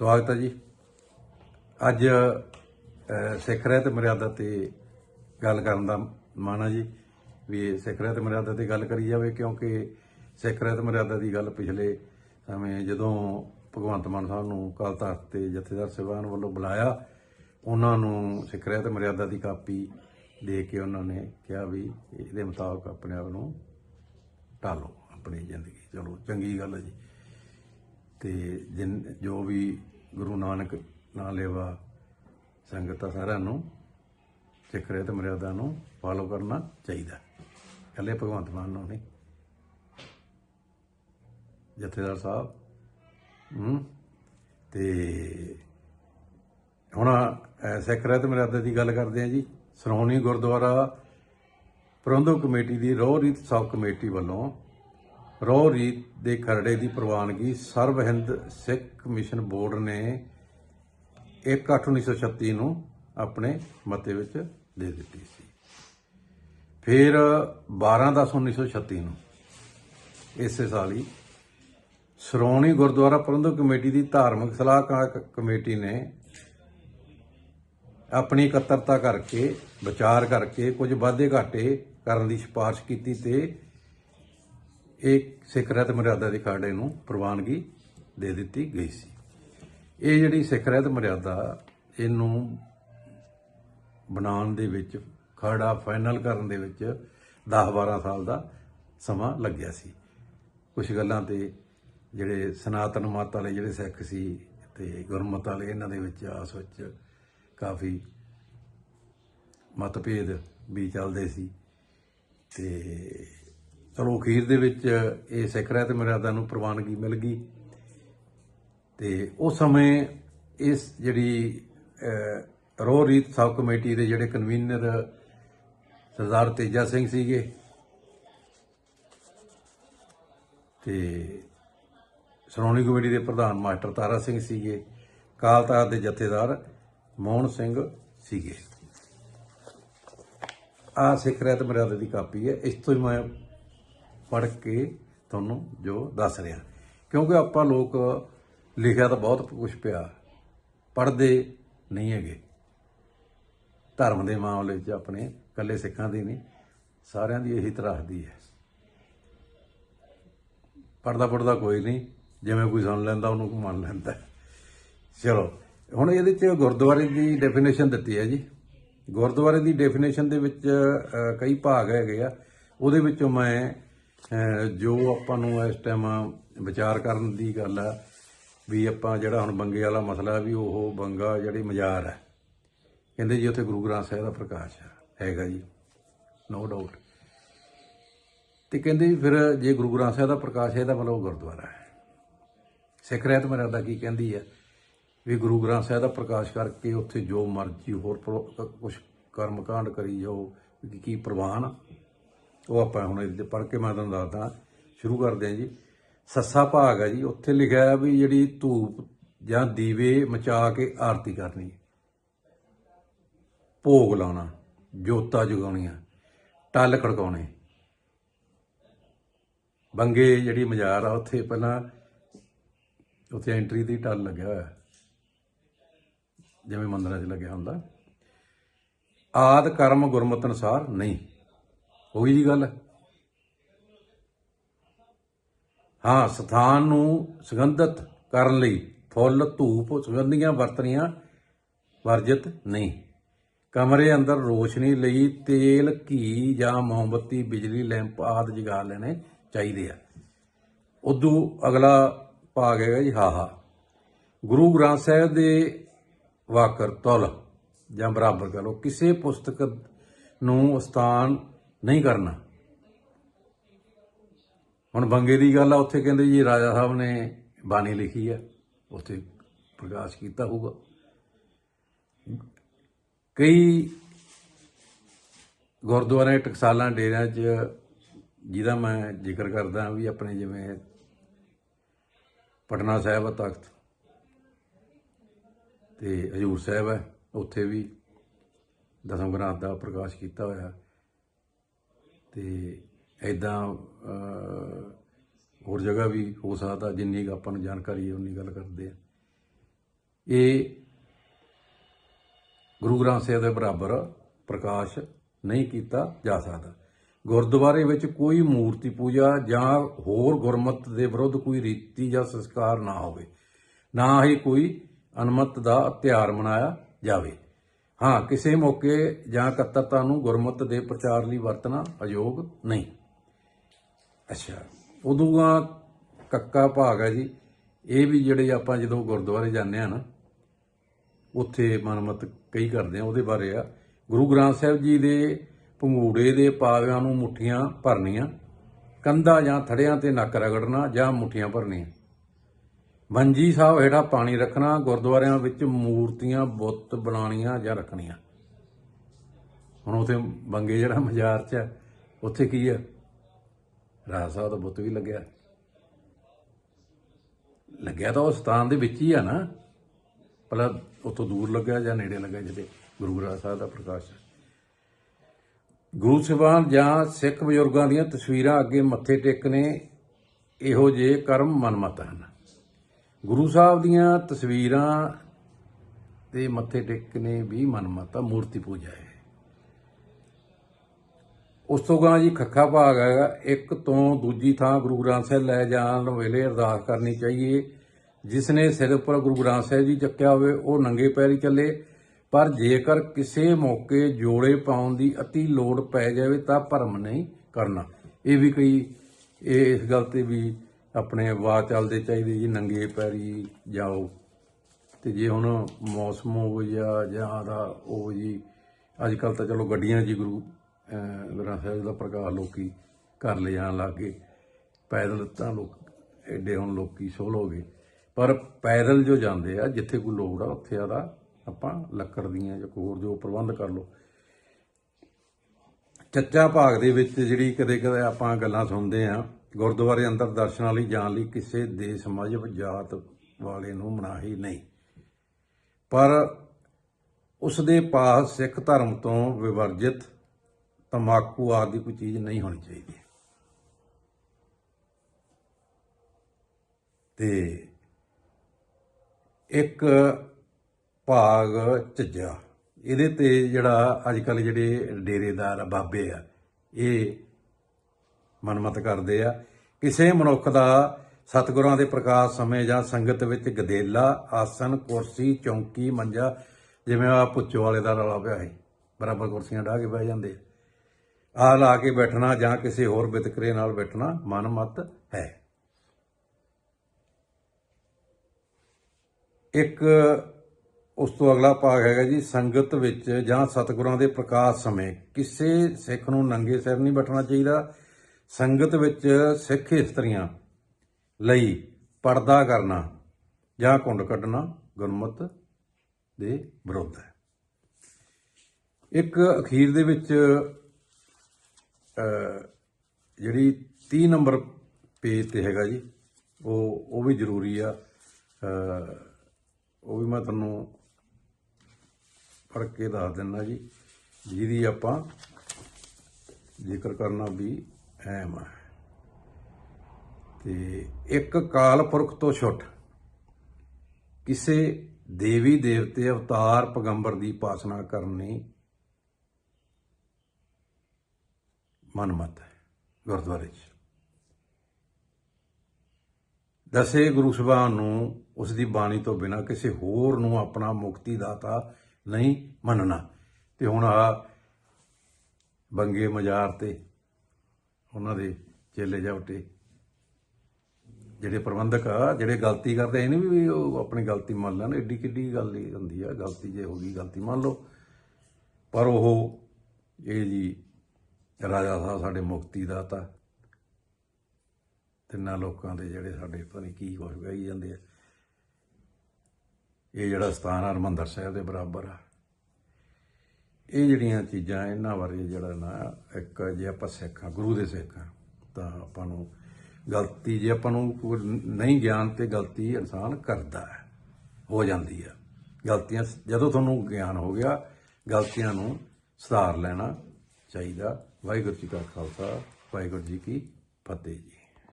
ਸਵਾਗਤ ਹੈ ਜੀ। ਅੱਜ ਸਿੱਖ ਰਹਿਤ ਮਰਿਆਦਾ ਤੇ ਗੱਲ ਕਰਨ ਦਾ ਮਨ ਹੈ ਜੀ, ਵੀ ਸਿੱਖ ਰਹਿਤ ਮਰਿਆਦਾ ਤੇ ਗੱਲ ਕਰੀ ਜਾਵੇ, ਕਿਉਂਕਿ ਸਿੱਖ ਰਹਿਤ ਮਰਿਆਦਾ ਦੀ ਗੱਲ ਪਿਛਲੇ ਸਮੇਂ ਜਦੋਂ ਭਗਵੰਤ ਮਾਨ ਸਾਹਿਬ ਨੂੰ ਕਾਲ ਤਖਤ ਤੇ ਜਥੇਦਾਰ ਸਾਹਿਬਾਨ ਵੱਲੋਂ ਬੁਲਾਇਆ, ਉਹਨਾਂ ਨੂੰ ਸਿੱਖ ਰਹਿਤ ਮਰਿਆਦਾ ਦੀ ਕਾਪੀ ਦੇ ਕੇ ਉਹਨਾਂ ਨੇ ਕਿਹਾ ਵੀ ਇਹਦੇ ਮੁਤਾਬਕ ਆਪਣੇ ਆਪ ਨੂੰ ਢਾਲੋ, ਆਪਣੀ ਜ਼ਿੰਦਗੀ। ਚਲੋ, ਚੰਗੀ ਗੱਲ ਹੈ ਜੀ। ਤੇ ਜਿਨ ਜੋ ਵੀ ਗੁਰੂ ਨਾਨਕ ਨਾਂ ਲੇਵਾ ਸੰਗਤ ਆ ਸਾਰਿਆਂ ਨੂੰ ਸਿੱਖ ਰਹਿਤ ਮਰਿਆਦਾ ਨੂੰ ਫਾਲੋ ਕਰਨਾ ਚਾਹੀਦਾ। ਕੱਲੇ ਭਗਵੰਤ ਮਾਨ ਨੂੰ ਨਹੀਂ। ਜਥੇਦਾਰ ਸਾਹਿਬ ਹੂੰ ਤੇ ਹੁਣ ਅਹ, ਸਿੱਖ ਰਹਿਤ ਮਰਿਆਦਾ ਦੀ ਗੱਲ ਕਰਦੇ ਆ ਜੀ। ਸ਼੍ਰੋਮਣੀ ਗੁਰਦੁਆਰਾ ਪ੍ਰਬੰਧਕ ਕਮੇਟੀ ਦੀ ਰੋਹ ਰੀਤ ਸਬ ਕਮੇਟੀ ਵੱਲੋਂ ਰੋਹ ਰੀਤ ਦੇ ਖਰੜੇ ਦੀ ਪ੍ਰਵਾਨਗੀ ਸਰਬ ਹਿੰਦ ਸਿੱਖ ਮਿਸ਼ਨ ਬੋਰਡ ਨੇ 1/8/1936 ਨੂੰ ਆਪਣੇ ਮਤੇ ਵਿੱਚ ਦੇ ਦਿੱਤੀ ਸੀ। ਫਿਰ 12/10/1936 ਨੂੰ ਇਸੇ ਸਾਲ ਹੀ ਸ਼੍ਰੋਮਣੀ ਗੁਰਦੁਆਰਾ ਪ੍ਰਬੰਧਕ ਕਮੇਟੀ ਦੀ ਧਾਰਮਿਕ ਸਲਾਹਕਾਰ ਕਮੇਟੀ ਨੇ ਆਪਣੀ ਇਕੱਤਰਤਾ ਕਰਕੇ, ਵਿਚਾਰ ਕਰਕੇ ਕੁਝ ਵਾਧੇ ਘਾਟੇ ਕਰਨ ਦੀ ਸਿਫਾਰਿਸ਼ ਕੀਤੀ ਤੇ ਇਹ ਸਿੱਖ ਰਹਿਤ ਮਰਿਆਦਾ ਦੇ ਖਾੜੇ ਨੂੰ ਪ੍ਰਵਾਨਗੀ ਦੇ ਦਿੱਤੀ ਗਈ ਸੀ। ਇਹ ਜਿਹੜੀ ਸਿੱਖ ਰਹਿਤ ਮਰਿਆਦਾ, ਇਹਨੂੰ ਬਣਾਉਣ ਦੇ ਵਿੱਚ ਖਰੜਾ ਫਾਈਨਲ ਕਰਨ ਦੇ ਵਿੱਚ 10-12 ਸਾਲ ਦਾ ਸਮਾਂ ਲੱਗਿਆ ਸੀ। ਕੁਝ ਗੱਲਾਂ ਤੇ ਜਿਹੜੇ ਸਨਾਤਨ ਮਤ ਵਾਲੇ ਜਿਹੜੇ ਸਿੱਖ ਸੀ ਤੇ ਗੁਰਮਤ ਵਾਲੇ, ਇਹਨਾਂ ਦੇ ਵਿੱਚ ਆਸ ਵਿੱਚ ਕਾਫੀ ਮਤਭੇਦ ਵੀ ਚੱਲਦੇ ਸੀ ਤੇ ਚਲੋ ਅਖੀਰ ਦੇ ਵਿੱਚ ਇਹ ਸਿੱਖ ਰਹਿਤ ਮਰਿਆਦਾ ਨੂੰ ਪ੍ਰਵਾਨਗੀ ਮਿਲ ਗਈ। ਤੇ ਉਸ ਸਮੇਂ ਇਸ ਜਿਹੜੀ ਰੋਹ ਰੀਤ ਸਬ ਕਮੇਟੀ ਦੇ ਜਿਹੜੇ ਕਨਵੀਨਰ ਸਰਦਾਰ ਤੇਜਾ ਸਿੰਘ ਸੀਗੇ। ਤੇ ਸ਼੍ਰੋਮਣੀ ਕਮੇਟੀ ਦੇ ਪ੍ਰਧਾਨ ਮਾਸਟਰ ਤਾਰਾ ਸਿੰਘ ਸੀਗੇ। ਕਾਲ ਤਖਤ ਦੇ ਜਥੇਦਾਰ ਮੋਹਨ ਸਿੰਘ ਸੀਗੇ। ਆ ਸਿੱਖ ਰਹਿਤ ਮਰਿਆਦਾ ਦੀ ਕਾਪੀ ਹੈ। ਇਸ ਤੋਂ ਹੀ ਮੈਂ ਪੜ੍ਹ ਕੇ ਤੁਹਾਨੂੰ ਜੋ ਦੱਸ ਰਿਹਾ। ਕਿਉਂਕਿ ਆਪਾਂ ਲੋਕ ਲਿਖਿਆ ਤਾਂ ਬਹੁਤ ਕੁਝ ਪਿਆ, ਪੜ੍ਹਦੇ ਨਹੀਂ ਹੈਗੇ। ਧਰਮ ਦੇ ਮਾਮਲੇ 'ਚ ਆਪਣੇ ਇਕੱਲੇ ਸਿੱਖਾਂ ਦੀ ਨਹੀਂ, ਸਾਰਿਆਂ ਦੀ ਇਹੀ ਤਰਾਸਦੀ ਹੈ। ਪੜਦਾ ਪੜਦਾ ਕੋਈ ਨਹੀਂ, ਜਿਵੇਂ ਕੋਈ ਸੁਣ ਲੈਂਦਾ, ਉਹਨੂੰ ਮੰਨ ਲੈਂਦਾ। ਚਲੋ, ਹੁਣ ਇਹਦੇ 'ਚ ਗੁਰਦੁਆਰੇ ਦੀ ਡੈਫੀਨੇਸ਼ਨ ਦਿੱਤੀ ਹੈ ਜੀ। ਗੁਰਦੁਆਰੇ ਦੀ ਡੈਫੀਨੇਸ਼ਨ ਦੇ ਵਿੱਚ ਕਈ ਭਾਗ ਹੈਗੇ ਆ। ਉਹਦੇ ਵਿੱਚੋਂ ਮੈਂ ਜੋ ਆਪਾਂ ਨੂੰ ਇਸ ਟਾਈਮ ਵਿਚਾਰ ਕਰਨ ਦੀ ਗੱਲ ਆ, ਵੀ ਆਪਾਂ ਜਿਹੜਾ ਹੁਣ ਬੰਗੇ ਵਾਲਾ ਮਸਲਾ ਵੀ ਉਹ ਬੰਗਾ ਜਿਹੜੀ ਮਜ਼ਾਰ ਹੈ। ਕਹਿੰਦੇ ਜੀ ਉੱਥੇ ਗੁਰੂ ਗ੍ਰੰਥ ਸਾਹਿਬ ਦਾ ਪ੍ਰਕਾਸ਼ ਹੈਗਾ ਜੀ ਨੋ ਡਾਊਟ ਤੇ ਕਹਿੰਦੇ ਜੀ ਫਿਰ ਜੇ ਗੁਰੂ ਗ੍ਰੰਥ ਸਾਹਿਬ ਦਾ ਪ੍ਰਕਾਸ਼ ਹੈ ਤਾਂ ਮਤਲਬ ਉਹ ਗੁਰਦੁਆਰਾ ਹੈ। ਸਿੱਖ ਰਹਿਤ ਮਰਿਆਦਾ ਕੀ ਕਹਿੰਦੀ ਹੈ, ਵੀ ਗੁਰੂ ਗ੍ਰੰਥ ਸਾਹਿਬ ਦਾ ਪ੍ਰਕਾਸ਼ ਕਰਕੇ ਉੱਥੇ ਜੋ ਮਰਜ਼ੀ ਹੋਰ ਕੁਝ ਕਰਮ ਕਾਂਡ ਕਰੀ ਜਾਓ, ਵੀ ਕੀ ਪ੍ਰਵਾਨ ਉਹ ਆਪਾਂ ਹੁਣ ਇਹਦੇ ਪੜ੍ਹ ਕੇ ਮੈਂ ਤੁਹਾਨੂੰ ਦੱਸਦਾ, ਸ਼ੁਰੂ ਕਰਦੇ ਹਾਂ ਜੀ। ਸੱਸਾ ਭਾਗ ਹੈ ਜੀ, ਉੱਥੇ ਲਿਖਿਆ ਹੈ ਵੀ ਜਿਹੜੀ ਧੂਪ ਜਾਂ ਦੀਵੇ ਮਚਾ ਕੇ ਆਰਤੀ ਕਰਨੀ ਭੋਗ ਲਾਉਣਾ, ਜੋਤਾਂ ਜਗਾਉਣੀਆਂ, ਟੱਲ ਖੜਕਾਉਣੇ। ਬੰਗੇ ਜਿਹੜੀ ਮਜ਼ਾਰ ਆ, ਉੱਥੇ ਪਹਿਲਾਂ ਉੱਥੇ ਐਂਟਰੀ ਦੀ ਟੱਲ ਲੱਗਿਆ ਹੋਇਆ। ਜਿਵੇਂ ਮੰਦਰਾਂ 'ਚ ਲੱਗਿਆ ਹੁੰਦਾ। ਆਦ ਕਰਮ ਗੁਰਮਤ ਅਨੁਸਾਰ ਨਹੀਂ। ਉਹੀ ਜੀ ਗੱਲ ਹਾਂ। ਸਥਾਨ ਨੂੰ ਸੁਗੰਧਿਤ ਕਰਨ ਲਈ ਫੁੱਲ, ਧੂਪ, ਸੁਗੰਧੀਆਂ ਵਰਤਣੀਆਂ ਵਰਜਿਤ ਨਹੀਂ। ਕਮਰੇ ਅੰਦਰ ਰੋਸ਼ਨੀ ਲਈ ਤੇਲ, ਘੀ ਜਾਂ ਮੋਮਬੱਤੀ, ਬਿਜਲੀ, ਲੈਂਪ ਆਦਿ ਜਗਾ ਲੈਣੇ ਚਾਹੀਦੇ ਆ। ਉਦੋਂ ਅਗਲਾ ਭਾਗ ਹੈਗਾ ਜੀ ਹਾਹਾ। ਗੁਰੂ ਗ੍ਰੰਥ ਸਾਹਿਬ ਦੇ ਵਾਕਰ ਤੁਲ ਜਾਂ ਬਰਾਬਰ ਕਹ ਲਓ, ਕਿਸੇ ਪੁਸਤਕ ਨੂੰ ਸਥਾਨ ਨਹੀਂ ਕਰਨਾ। ਹੁਣ ਬੰਗੇ ਦੀ ਗੱਲ ਆ, ਉੱਥੇ ਕਹਿੰਦੇ ਜੀ ਰਾਜਾ ਸਾਹਿਬ ਨੇ ਬਾਣੀ ਲਿਖੀ ਹੈ ਉੱਥੇ ਪ੍ਰਕਾਸ਼ ਕੀਤਾ ਹੋਊਗਾ। ਕਈ ਗੁਰਦੁਆਰੇ ਟਕਸਾਲਾਂ, ਡੇਰਿਆਂ 'ਚ ਜਿਹਦਾ ਮੈਂ ਜ਼ਿਕਰ ਕਰਦਾ ਵੀ ਆਪਣੇ ਜਿਵੇਂ ਪਟਨਾ ਸਾਹਿਬ ਆ ਤਖਤ ਤੇ ਹਜੂਰ ਸਾਹਿਬ ਹੈ ਉੱਥੇ ਵੀ ਦਸਮ ਗ੍ਰੰਥ ਦਾ ਪ੍ਰਕਾਸ਼ ਕੀਤਾ ਹੋਇਆ। ਤੇ ਐਦਾਂ ਹੋਰ ਜਗ੍ਹਾ ਵੀ ਹੋ ਸਕਦਾ, ਜਿੰਨੀ ਕੁ ਆਪਾਂ ਨੂੰ ਜਾਣਕਾਰੀ ਹੈ, ਉਨੀ ਗੱਲ ਕਰਦੇ ਆ ਇਹ ਗੁਰੂ ਗ੍ਰੰਥ ਸਾਹਿਬ ਦੇ ਬਰਾਬਰ ਪ੍ਰਕਾਸ਼ ਨਹੀਂ ਕੀਤਾ ਜਾ ਸਕਦਾ। ਗੁਰਦੁਆਰੇ ਵਿੱਚ ਕੋਈ ਮੂਰਤੀ ਪੂਜਾ ਜਾਂ ਹੋਰ ਗੁਰਮਤ ਦੇ ਵਿਰੁੱਧ ਕੋਈ ਰੀਤੀ ਜਾਂ ਸੰਸਕਾਰ ਨਾ ਹੋਵੇ, ਨਾ ਹੀ ਕੋਈ ਅਨਮਤ ਦਾ ਤਿਉਹਾਰ ਮਨਾਇਆ ਜਾਵੇ। ਹਾਂ, ਕਿਸੇ ਮੌਕੇ ਜਾਂ ਕੱਤਰਤਾ ਨੂੰ ਗੁਰਮਤ ਦੇ ਪ੍ਰਚਾਰ ਲਈ ਵਰਤਣਾ ਅਯੋਗ ਨਹੀਂ। ਅੱਛਾ, ਉਦੋਂ ਦਾ ਕੱਕਾ ਭਾਗ ਹੈ ਜੀ। ਇਹ ਵੀ ਜਿਹੜੇ ਆਪਾਂ ਜਦੋਂ ਗੁਰਦੁਆਰੇ ਜਾਂਦੇ ਆ ਨਾ, ਉੱਥੇ ਮਨਮਤ ਕਈ ਕਰਦੇ ਆ, ਉਹਦੇ ਬਾਰੇ ਆ। ਗੁਰੂ ਗ੍ਰੰਥ ਸਾਹਿਬ ਜੀ ਦੇ ਪੰਗੂੜੇ ਦੇ ਪਾਵਿਆਂ ਨੂੰ ਮੁੱਠੀਆਂ ਭਰਨੀਆਂ, ਕੰਧਾਂ ਜਾਂ ਥੜਿਆਂ ਤੇ ਨੱਕ ਰਗੜਨਾ ਜਾਂ ਮੁੱਠੀਆਂ ਭਰਨੀਆਂ। ਮੰਜੀ ਸਾਹਿਬ ਹੇਠਾਂ ਪਾਣੀ ਰੱਖਣਾ ਗੁਰਦੁਆਰਿਆਂ ਵਿੱਚ ਮੂਰਤੀਆਂ ਬੁੱਤ ਬਣਾਉਣੀਆਂ ਜਾਂ ਰੱਖਣੀਆਂ? ਹੁਣ ਉਥੇ ਬੰਗੇ ਜਿਹੜਾ ਮਜ਼ਾਰ 'ਚ ਆ, ਉੱਥੇ ਕੀ ਆ ਰਾਜ ਸਾਹਿਬ ਦਾ ਬੁੱਤ ਵੀ ਲੱਗਿਆ। ਲੱਗਿਆ ਤਾਂ ਉਹ ਸਥਾਨ ਦੇ ਵਿੱਚ ਹੀ ਆ ਨਾ। ਭਲਾ ਉਤੋਂ ਦੂਰ ਲੱਗਿਆ ਜਾਂ ਨੇੜੇ ਲੱਗਿਆ ਜਿੱਥੇ ਗੁਰੂ ਗ੍ਰੰਥ ਸਾਹਿਬ ਦਾ ਪ੍ਰਕਾਸ਼ ਹੈ। ਗੁਰੂ ਸਾਹਿਬਾਨ ਜਾਂ ਸਿੱਖ ਬਜ਼ੁਰਗਾਂ ਦੀਆਂ ਤਸਵੀਰਾਂ ਅੱਗੇ ਮੱਥੇ ਟੇਕਣੇ ਇਹੋ ਜਿਹੇ ਕਰਮ ਮਨਮਤ ਹਨ। ਗੁਰੂ ਸਾਹਿਬ ਦੀਆਂ ਤਸਵੀਰਾਂ ਤੇ ਮੱਥੇ ਟੇਕਣੇ ਵੀ ਮਨਮਤ ਆ ਮੂਰਤੀ ਪੂਜਾ ਹੈ। ਉਸ ਤੋਂ ਗਾਂ ਜੀ ਖੱਖਾ ਭਾਗ ਹੈਗਾ ਇੱਕ ਤੋਂ ਦੂਜੀ ਥਾਂ ਗੁਰੂ ਗ੍ਰੰਥ ਸਾਹਿਬ ਲੈ ਜਾਣ ਵੇਲੇ ਅਰਦਾਸ ਕਰਨੀ ਚਾਹੀਏ। ਜਿਸ ਨੇ ਸਿਰ ਉੱਪਰ ਗੁਰੂ ਗ੍ਰੰਥ ਸਾਹਿਬ ਜੀ ਚੱਕਿਆ ਹੋਵੇ, ਉਹ ਨੰਗੇ ਪੈਰੀ ਚੱਲੇ। ਪਰ ਜੇਕਰ ਕਿਸੇ ਮੌਕੇ ਜੋੜੇ ਪਾਉਣ ਦੀ ਅਤੀ ਲੋੜ ਪੈ ਜਾਵੇ ਤਾਂ ਭਰਮ ਨਹੀਂ ਕਰਨਾ। ਇਹ ਵੀ ਕਈ, ਇਹ ਇਸ ਗੱਲ ਤੇ ਵੀ ਆਪਣੇ ਵਾਹ ਚੱਲਦੇ ਚਾਹੀਦੇ ਜੀ, ਨੰਗੇ ਪੈਰੀ ਜਾਓ। ਤੇ ਜੇ ਹੁਣ ਮੌਸਮ ਹੋਵੇ ਜਾਂ ਜਾਂ ਦਾ ਉਹ ਜੀ ਅੱਜ ਕੱਲ ਤਾਂ ਚਲੋ ਗੱਡੀਆਂ ਜੀ ਗੁਰੂ ਗ੍ਰੰਥ ਸਾਹਿਬ ਦਾ ਪ੍ਰਕਾਸ਼ ਲੋਕੀ ਘਰ ਲੈ ਜਾਣ ਲੱਗ ਗਏ। ਪੈਦਲ ਤਾਂ ਲੋਕ ਐਡੇ ਹੁਣ ਲੋਕੀ ਸੋਲ ਹੋ ਗਏ। ਪਰ ਪੈਦਲ ਜੋ ਜਾਂਦੇ ਆ, ਜਿੱਥੇ ਕੋਈ ਲੋੜ ਆ, ਉੱਥੇ ਆਦਾ ਆਪਾਂ ਲੱਕੜ ਦੀਆਂ ਜਾਂ ਕੋਈ ਹੋਰ ਜੋ ਪ੍ਰਬੰਧ ਕਰ ਲਓ। ਚੱਚਾ ਭਾਗ ਦੇ ਵਿੱਚ ਜਿਹੜੀ ਕਦੇ ਕਦੇ ਆਪਾਂ ਗੱਲਾਂ ਸੁਣਦੇ ਆ ਗੁਰਦੁਆਰੇ ਅੰਦਰ ਦਰਸ਼ਨਾਂ ਲਈ ਜਾਣ ਲਈ ਕਿਸੇ ਦੇਸ਼ ਮਜ਼ਹਬ ਜਾਤ ਵਾਲੇ ਨੂੰ ਮਨਾਹੀ ਨਹੀਂ। ਪਰ ਉਸ ਦੇ ਪਾਸ ਸਿੱਖ ਧਰਮ ਤੋਂ ਵਿਵਰਜਿਤ ਤਮਾਕੂ ਆਦਿ ਕੋਈ ਚੀਜ਼ ਨਹੀਂ ਹੋਣੀ ਚਾਹੀਦੀ। ਤੇ ਇੱਕ ਭਾਗ ਝੱਜਾ ਇਹਦੇ ਤੇ ਜਿਹੜਾ ਅੱਜ ਕੱਲ ਜਿਹੜੇ ਡੇਰੇਦਾਰ ਬਾਬੇ ਆ, ਇਹ ਮਨਮਤ ਕਰਦੇ ਆ। ਕਿਸੇ ਮਨੁੱਖ ਦਾ ਸਤਿਗੁਰਾਂ ਦੇ ਪ੍ਰਕਾਸ਼ ਸਮੇਂ ਜਾਂ ਸੰਗਤ ਵਿੱਚ ਗਦੇਲਾ, ਆਸਨ, ਕੁਰਸੀ, ਚੌਂਕੀ, ਮੰਜਾ, ਜਿਵੇਂ ਆ ਪੁੱਚੋ ਵਾਲੇ ਦਾ ਰੌਲਾ ਪਿਆ ਹੈ ਬਰਾਬਰ ਕੁਰਸੀਆਂ ਢਾ ਕੇ ਬਹਿ ਜਾਂਦੇ ਆ। ਲਾ ਕੇ ਬੈਠਣਾ ਜਾਂ ਕਿਸੇ ਹੋਰ ਵਿਤਕਰੇ ਨਾਲ ਬੈਠਣਾ ਮਨਮਤ ਹੈ। ਇੱਕ ਉਸ ਤੋਂ ਅਗਲਾ ਭਾਗ ਹੈਗਾ ਜੀ, ਸੰਗਤ ਵਿੱਚ ਜਾਂ ਸਤਿਗੁਰਾਂ ਦੇ ਪ੍ਰਕਾਸ਼ ਸਮੇਂ। ਕਿਸੇ ਸਿੱਖ ਨੂੰ ਨੰਗੇ ਸਿਰ ਨਹੀਂ ਬੈਠਣਾ ਚਾਹੀਦਾ। ਸੰਗਤ ਵਿੱਚ ਸਿੱਖ ਇਸਤਰੀਆਂ ਲਈ ਪਰਦਾ ਕਰਨਾ ਜਾਂ ਕੁੰਡ ਕੱਢਣਾ ਗੁਰਮਤ ਦੇ ਵਿਰੁੱਧ ਹੈ। ਇੱਕ ਅਖੀਰ ਦੇ ਵਿੱਚ ਜਿਹੜੀ 30 ਨੰਬਰ ਪੇਜ ਤੇ ਹੈਗਾ ਜੀ, ਉਹ ਉਹ ਵੀ ਜ਼ਰੂਰੀ ਆ। ਉਹ ਵੀ ਮੈਂ ਤੁਹਾਨੂੰ ਪੜ੍ਹ ਕੇ ਦੱਸ ਦਿੰਦਾ ਜੀ, ਜਿਹਦੀ ਆਪਾਂ ਜ਼ਿਕਰ ਕਰਨਾ ਵੀ ਅਹਿਮ ਹੈ ਤੇ ਇੱਕ ਕਾਲ ਪੁਰਖ ਤੋਂ ਛੁੱਟ। ਕਿਸੇ ਦੇਵੀ ਦੇਵਤੇ ਅਵਤਾਰ ਪੈਗੰਬਰ ਦੀ ਪਾਸਨਾ ਕਰਨੀ ਮਨਮਤ ਹੈ ਗੁਰਦੁਆਰੇ 'ਚ। ਦਸੇ ਗੁਰੂ ਸਾਹਿਬਾਨ ਨੂੰ ਉਸ ਦੀ ਬਾਣੀ ਤੋਂ ਬਿਨਾ ਕਿਸੇ ਹੋਰ ਨੂੰ ਆਪਣਾ ਮੁਕਤੀ ਦਾਤਾ ਨਹੀਂ ਮੰਨਣਾ। ਤੇ ਹੁਣ ਆ ਬੰਗੇ ਮਜ਼ਾਰ ਤੇ ਉਹਨਾਂ ਦੇ ਚੇਲੇ ਜਾਵਟੇ ਜਿਹੜੇ ਪ੍ਰਬੰਧਕ ਆ, ਜਿਹੜੇ ਗਲਤੀ ਕਰਦੇ ਇਹਨੇ ਵੀ ਉਹ ਆਪਣੀ ਗਲਤੀ ਮੰਨ ਲੈਣ। ਏਡੀ ਕਿੱਡੀ ਗੱਲ ਹੀ ਹੁੰਦੀ ਆ। ਗਲਤੀ ਜੇ ਹੋ ਗਈ, ਗਲਤੀ ਮੰਨ ਲਓ। ਪਰ ਉਹ ਇਹ ਜੀ ਰਾਜਾ ਸਾਹਿਬ ਸਾਡੇ ਮੁਕਤੀ ਦਾਤਾ। ਤਿੰਨਾਂ ਲੋਕਾਂ ਦੇ ਜਿਹੜੇ ਸਾਡੇ ਪਤਾ ਨਹੀਂ ਕੀ ਕੁਛ ਗਾਈ ਜਾਂਦੇ ਆ। ਇਹ ਜਿਹੜਾ ਸਥਾਨ ਆ ਹਰਿਮੰਦਰ ਸਾਹਿਬ ਦੇ ਬਰਾਬਰ ਆ। ਇਹ ਜਿਹੜੀਆਂ ਚੀਜ਼ਾਂ, ਇਹਨਾਂ ਬਾਰੇ ਜਿਹੜਾ ਨਾ ਇੱਕ ਜੇ ਆਪਾਂ ਸਿੱਖ ਆ, ਗੁਰੂ ਦੇ ਸਿੱਖ ਆ, ਤਾਂ ਆਪਾਂ ਨੂੰ ਗਲਤੀ, ਜੇ ਆਪਾਂ ਨੂੰ ਕੋਈ ਨਹੀਂ ਗਿਆਨ ਤੇ ਗਲਤੀ ਇਨਸਾਨ ਕਰਦਾ ਹੈ, ਹੋ ਜਾਂਦੀ ਆ। ਗਲਤੀਆਂ ਜਦੋਂ ਤੁਹਾਨੂੰ ਗਿਆਨ ਹੋ ਗਿਆ, ਗਲਤੀਆਂ ਨੂੰ ਸੁਧਾਰ ਲੈਣਾ ਚਾਹੀਦਾ। ਵਾਹਿਗੁਰੂ ਜੀ ਕਾ ਖਾਲਸਾ, ਵਾਹਿਗੁਰੂ ਜੀ ਕੀ ਫਤਿਹ ਜੀ।